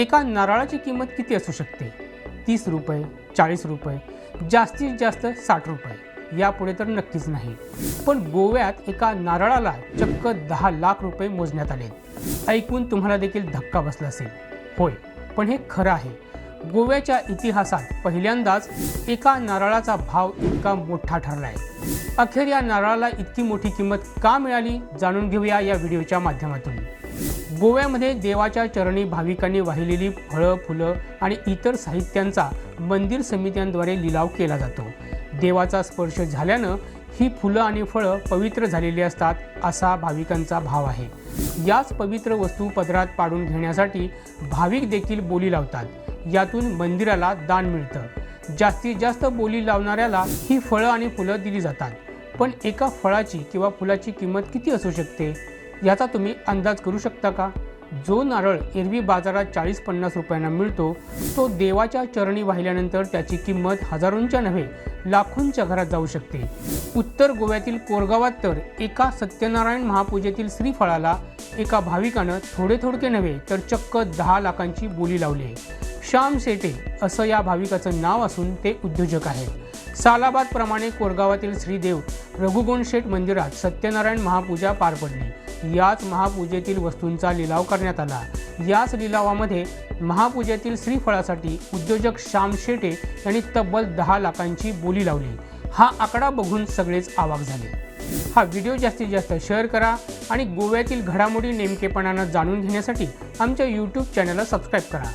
एका नारळाची किंमत किती असू शकते? तीस रुपये चाळीस रुपये जास्तीत जास्त साठ रुपये यापुढे तर नक्कीच नाही. पण गोव्यात एका नारळाला चक्क दहा लाख रुपये मोजण्यात आले. ऐकून तुम्हाला देखील धक्का बसला असेल. होय पण हे खरं आहे. गोव्याच्या इतिहासात पहिल्यांदाच एका नारळाचा भाव इतका मोठा ठरला आहे अखेर या नारळाला इतकी मोठी किंमत का मिळाली? जाणून घेऊया या व्हिडिओच्या माध्यमातून. गोव्यामध्ये देवाच्या चरणी भाविकांनी वाहिलेली फळं फुलं आणि इतर साहित्यांचा मंदिर समित्यांद्वारे लिलाव केला जातो. देवाचा स्पर्श झाल्यानं ही फुलं आणि फळं पवित्र झालेली असतात असा भाविकांचा भाव आहे. याच पवित्र वस्तू पदरात पाडून घेण्यासाठी भाविक देखील बोली लावतात. यातून मंदिराला दान मिळतं. जास्तीत जास्त बोली लावणाऱ्याला ही फळं आणि फुलं दिली जातात. पण एका फळाची किंवा फुलाची किंमत किती असू शकते? याचा तुम्ही अंदाज करू शकता का? जो नारळ एरवी बाजारात चाळीस पन्नास रुपयांना मिळतो तो देवाच्या चरणी वाहिल्यानंतर त्याची किंमत हजारोंच्या नव्हे लाखोंच्या घरात जाऊ शकते. उत्तर गोव्यातील कोरगावात तर एका सत्यनारायण महापूजेतील श्रीफळाला एका भाविकानं थोडे थोडके नव्हे तर चक्क दहा लाखांची बोली लावली. आहे श्याम सेटे असं या भाविकाचं नाव असून ते उद्योजक आहेत. सालाबादप्रमाणे कोरगावातील श्रीदेव रघुगुण शेठ मंदिरात सत्यनारायण महापूजा पार पडली. याच महापूजेतील वस्तूंचा लिलाव करण्यात आला. याच लिलावामध्ये महापूजेतील श्रीफळासाठी उद्योजक श्याम शेटे यांनी तब्बल दहा लाखांची बोली लावली. हा आकडा बघून सगळेच आवाक झाले. हा व्हिडिओ जास्तीत जास्त शेअर करा आणि गोव्यातील घडामोडी नेमकेपणानं जाणून घेण्यासाठी आमच्या यूट्यूब चॅनलला सबस्क्राईब करा.